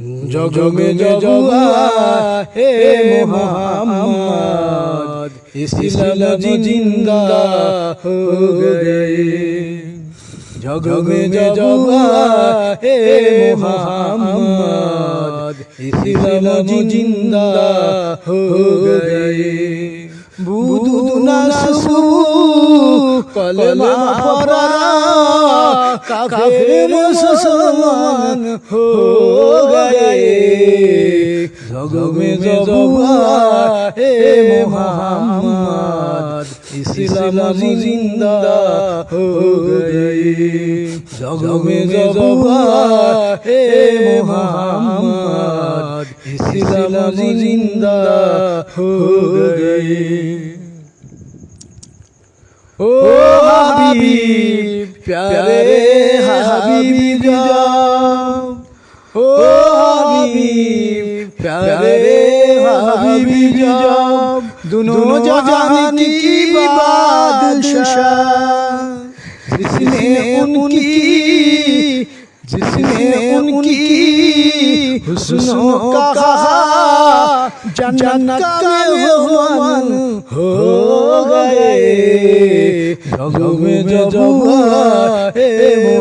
Jug মে জগুয়া হে মোহাম্মদ ইসলাম জিন্দা হো গে jug মে জগুয়া হে মোহাম্মদ ইসলাম জিন্দা হো গে বুদু না সুবু কলমা পড়া, কাফের মুসলমান হো গয়ে জগমে জবা হে মোহাম্মদ, ইসলাম জিন্দা হো গয়ে জগমে জবা হে মোহাম্মদ, ইসলাম জিন্দা হো গয়ে ओ हबीब प्यारे हबीब जाब ओ हबीब प्यारे हबीब जाब दोनों जहान की बादशाह जिसने उनकी जिसने उनकी हुस्नों का कहा जन्नत का मेहमान हो गए जग में जबुआ हे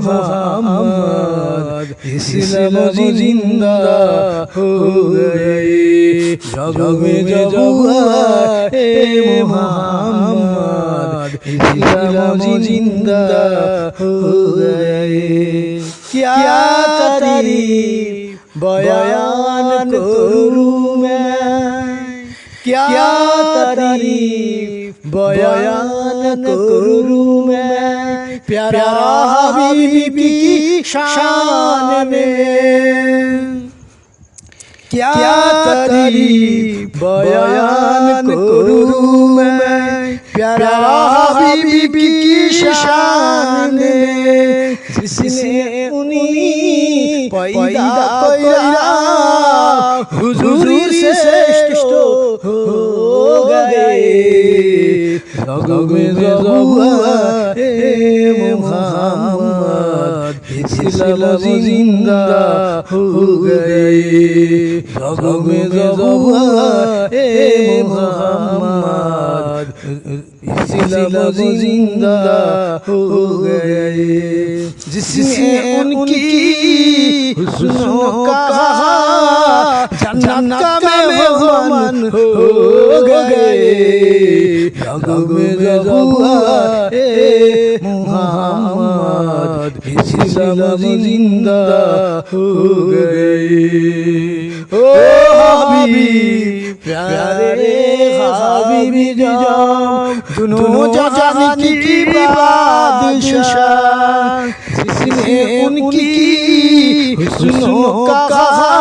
मोहम्मद इस्लाम जिंदा हो गए जग में जबुआ हे मोहम्मद इस्लाम जिंदा हो गए क्या तारीफ बयान करूं मैं क्या तारीफ बयान करूं मैं प्यारा हबीब की शान में क्या तारीफ बयान करूं मैं प्यारा हबीब की शान में সিনে উনি পয়দা কইরা হুজুরির শ্রেষ্ঠ হো গয়ে রগ মে রহুয়া হে মুহাম্মদ ইসলাম জিন্দা হো গয়ে রগ মে রহুয়া জিন্দা হো গয়ে जिसने उनकी हुस्नों का जन्नत हो गए। में हे इस्लाम ज़िंदा हो गए। ओ हबीब, प्यारे हबीबी जान। दोनों जहान की बादशाह जिसने उनकी हुस्नों का कहा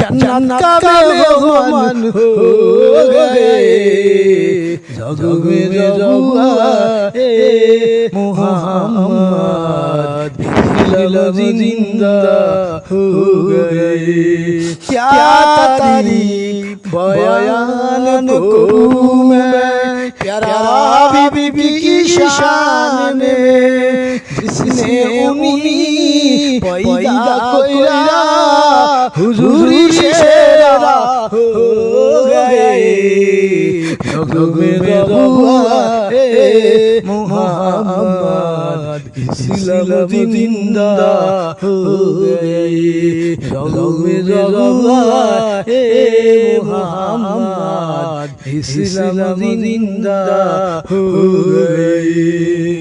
जन्नत का मेहमान हो गए जग में जबुआ हे मोहम्मद इस्लाम जिंदा हो गए क्या तारीफ बयान करूं मैं प्यारा बीबी की शान में जिसने उन्हीं पैदा कोइला हुजूरी शेरा हो गए जग में रबुआ हे मोहम्मद इस्लाम जिंदा हो गए जग में रबुआ हे मोहम्मद ইসলাম জিন্দা হো গয়ে